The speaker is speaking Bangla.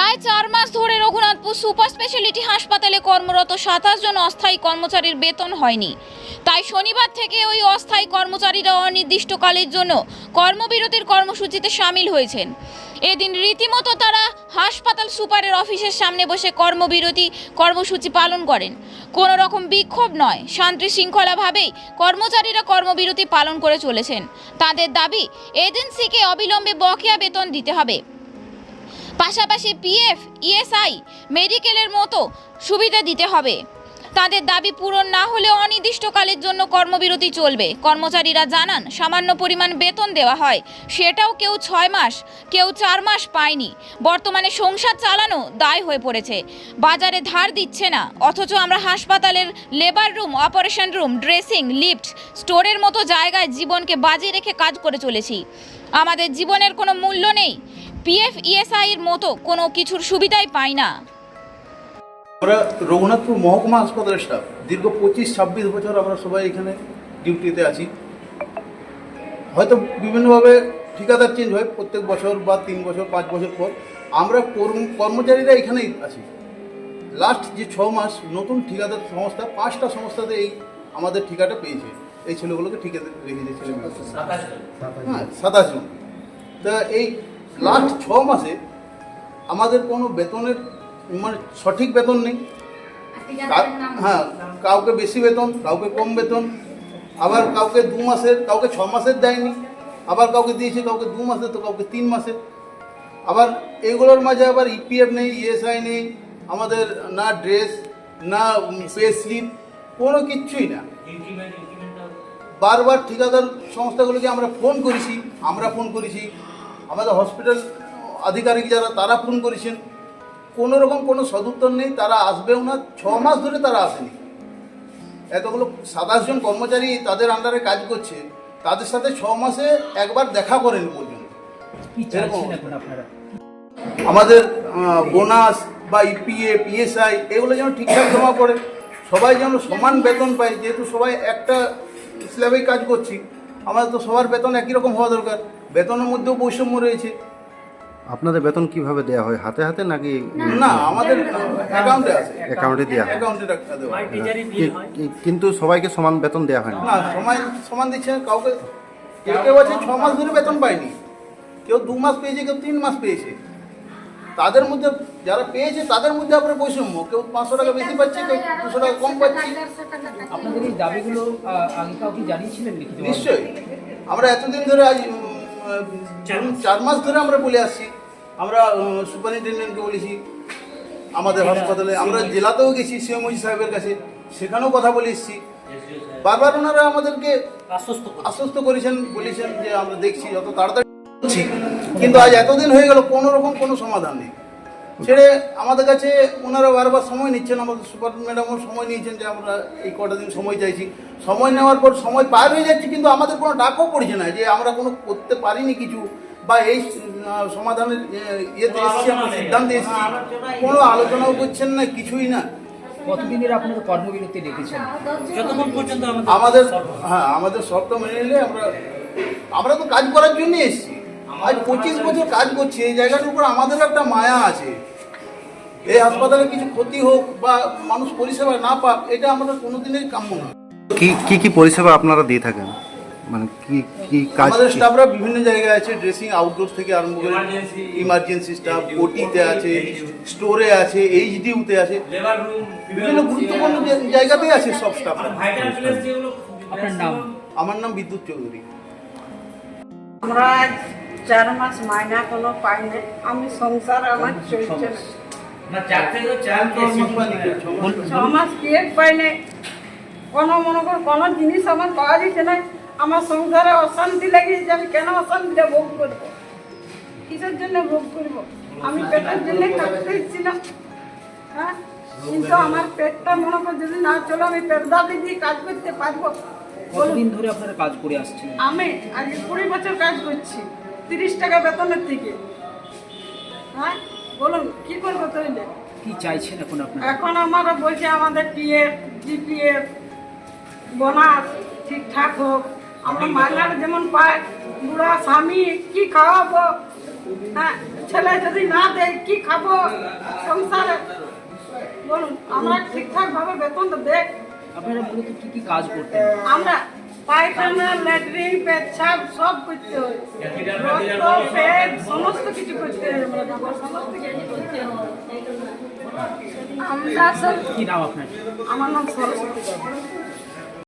প্রায় চার মাস ধরে রঘুনাথপুর সুপার স্পেশালিটি হাসপাতালে কর্মরত সাতাশ জন অস্থায়ী কর্মচারীর বেতন হয়নি। তাই শনিবার থেকে ওই অস্থায়ী কর্মচারীরা অনির্দিষ্টকালের জন্য কর্মবিরতির কর্মসূচিতে সামিল হয়েছেন। এদিন রীতিমতো তারা হাসপাতাল সুপারের অফিসের সামনে বসে কর্মবিরতি কর্মসূচি পালন করেন। কোনো রকম বিক্ষোভ নয়, শান্তি শৃঙ্খলাভাবেই কর্মচারীরা কর্মবিরতি পালন করে চলেছেন। তাদের দাবি, এজেন্সিকে অবিলম্বে বকেয়া বেতন দিতে হবে। পাশাপাশি পিএফ, ইএসআই, মেডিকেলের মতো সুবিধা দিতে হবে। তাদের দাবি পূরণ না হলে অনির্দিষ্টকালের জন্য কর্মবিরতি চলবে। কর্মচারীরা জানান, সামান্য পরিমাণ বেতন দেওয়া হয়। সেটাও কেউ ছয় মাস, কেউ চার মাস পায়নি। বর্তমানে সংসার চালানো দায় হয়ে পড়েছে। বাজারে ধার দিচ্ছে না। অথচ আমরা হাসপাতালের labour room, operation room, dressing, lift, স্টোরের মতো জায়গায় জীবনকে বাজি রেখে কাজ করে চলেছি। আমাদের জীবনের কোনো মূল্য নেই। পিএফ ইএসআই এর মতো কোনো কিছুর সুবিধাই পাই না। আমরা রঘুনাথপুর মহকুমা হাসপাতালের স্টাফ দীর্ঘ পঁচিশ ছাব্বিশ বছর আমরা সবাই এখানে ডিউটিতে আছি। হয়তো বিভিন্নভাবে ঠিকাদার চেঞ্জ হয় প্রত্যেক বছর বা তিন বছর পাঁচ বছর পর। আমরা কর্ম- কর্মচারীরা এখানেই আছি। লাস্ট যে ছ মাস নতুন ঠিকাদার সংস্থা পাঁচটা সংস্থাতে এই আমাদের ঠিকাটা পেয়েছে। এই ছেলেগুলোকে ঠিকাতে রেখেছে ছেলে হ্যাঁ সাতাশ জন। তা এই লাস্ট ছ মাসে আমাদের কোনো বেতনের মানে সঠিক বেতন নেই। হ্যাঁ কাউকে বেশি বেতন কাউকে কম বেতন আবার কাউকে দু মাসের কাউকে ছ মাসের দেয়নি আবার কাউকে দিয়েছে কাউকে দু মাসের তো কাউকে তিন মাসের। আবার এগুলোর মাঝে আবার ইপিএফ নেই ইএসআই নেই আমাদের না ড্রেস না পে স্লিপ কোনো কিচ্ছুই না। বারবার ঠিকাদার সংস্থাগুলোকে আমরা ফোন করেছি আমরা ফোন করেছি আমাদের হসপিটাল আধিকারিক যারা তারা ফোন করেছেন। কোনো রকম কোনো সদুত্তর নেই তারা আসবেও না। ছ মাস ধরে তারা আসেনি। এতগুলো সাতাশ জন কর্মচারী তাদের আন্ডারে কাজ করছে। তাদের সাথে ছ মাসে একবার দেখা করেন পর্যন্ত। আমাদের বোনাস বা ইপিএ পিএসআই এগুলো যেন ঠিকঠাক জমা পড়ে। সবাই যেন সমান বেতন পায়। যেহেতু সবাই একটা স্ল্যাবেই কাজ করছি আমাদের তো সবার বেতন একই রকম হওয়া দরকার। বেতনের মধ্যেও বৈষম্য রয়েছে। আপনাদের বেতন কীভাবে দেওয়া হয়? হাতে হাতে নাকি না আমাদের অ্যাকাউন্টে আছে। অ্যাকাউন্টে দেওয়া হয়? অ্যাকাউন্টে টাকা দেওয়া হয়। কিন্তু সবাইকে সমান বেতন দেওয়া হয় না। না সমান সমান দিচ্ছে না, কাউকে কেউ কেউ আছে ছ মাস ধরে বেতন পায়নি। কেউ দু মাস পেয়েছে কেউ তিন মাস পেয়েছে। তাদের মধ্যে যারা পেয়েছে তাদের মধ্যে আবার বৈষম্য। কেউ পাঁচশো টাকা বেশি পাচ্ছে কেউ দুশো টাকা কম পাচ্ছে। আপনাদের এই দাবিগুলো আগে কাউকে জানিয়েছিলেন নিশ্চয়ই। আমরা এতদিন ধরে আজ চার মাস। ধরে আমরা বলে আসছি। আমরা সুপারিনটেন্ডেন্টকে বলেছি আমাদের হাসপাতালে। আমরা জেলাতেও গেছি সিএমওজি সাহেবের কাছে। সেখানেও কথা বলে এসেছি। বারবার ওনারা আমাদেরকে আশ্বস্ত আশ্বস্ত করেছেন বলেছেন যে আমরা দেখছি যত তাড়াতাড়ি করছি কিন্তু আজ এতদিন হয়ে গেল কোনো রকম কোনো সমাধান নেই। ছেড়ে আমাদের কাছে ওনারা বারবার সময় নিচ্ছেন আমাদের সুপার ম্যাডামও সময় নিয়েছেন যে আমরা এই কটা দিন সময় চাইছি। সময় নেওয়ার পর সময় পার হয়ে যাচ্ছে কিন্তু আমাদের কোনো ডাকও পড়ছে না যে আমরা কোনো করতে পারিনি কিছু বা এই সমাধানের ইয়েতে এসেছি আমরা সিদ্ধান্তে এসেছি। কোনো আলোচনাও করছেন না কিছুই না। কতদিনের আপনারা কর্মবিরতি রেখেছেন আমাদের হ্যাঁ আমাদের শর্ত মেনে নিলে আমরা আমরা তো কাজ করার জন্য এসেছি। আজ পঁচিশ বছর কাজ করছি এই জায়গাটার উপর আমাদের একটা মায়া আছে। এই হাসপাতালে কিছু ক্ষতি হোক বা মানুষ পরিষেবা না পাক এটা আমাদের কোনোদিনই কাম্য না। কি কি কি পরিষেবা আপনারা দিয়ে থাকেন? মানে কি কি কাজ আমাদের স্টাফরা বিভিন্ন জায়গায় আছে ড্রেসিং আউটডোর থেকে আরম্ভ করে ইমার্জেন্সি স্টাফ ওটিতে আছে স্টোরে আছে এইচডিউতে আছে। বিভিন্ন গুরুত্বপূর্ণ জায়গাতেই আছে সব স্টাফ আপনার নাম? আমার নাম বিদ্যুৎ চৌধুরী। আমরা চার মাস মাইনা কোনো পাই না আমি সংসার আমার চলছে না। ছ মাস কেক পাই না কোনো মনে করো কোনো জিনিস আমার পাওয়া যাচ্ছে না। আমার সংসারে অশান্তি লাগিয়েছে আমি কেন অশান্তিটা ভোগ করব? কিসের জন্য ভোগ করব? আমি পেটের জন্য থাকতে ইচ্ছি না। হ্যাঁ? কিন্তু আমার পেটটা মনে করো যদি না চলো আমি পেট দাবি দিয়ে কাজ করতে পারব। কতদিন ধরে আপনারা কাজ করে আসছেন? আমি আগে কুড়ি বছর কাজ করছি তিরিশ টাকা বেতনের থেকে। হ্যাঁ? বলুন কি করব তাহলে? কি চাইছেন এখন আপনারা? এখন আমরা বলছি আমাদের পিএফ জিপিএফ বোনাস ঠিকঠাক হোক। আমরা মাইনার যেমন পাই বুড়া স্বামী কি খাওয়াবো? হ্যাঁ ছেলে যদি না দেয় কি খাব? সংসারে। বলুন আমরা ঠিকঠাক ভাবে বেতনটা দেখ আপনারা মূলত কি কি কাজ করতেন? আমরা পায়খানা ল্যাট্রিন পেচ্ছাপ সব করতে হয়। রক্ত পেট সমস্ত কিছু করতে হয় আমরা। সমস্ত কিছু করতে আমরা সব কি নাম আপনার? আমার নাম সরস্বতী।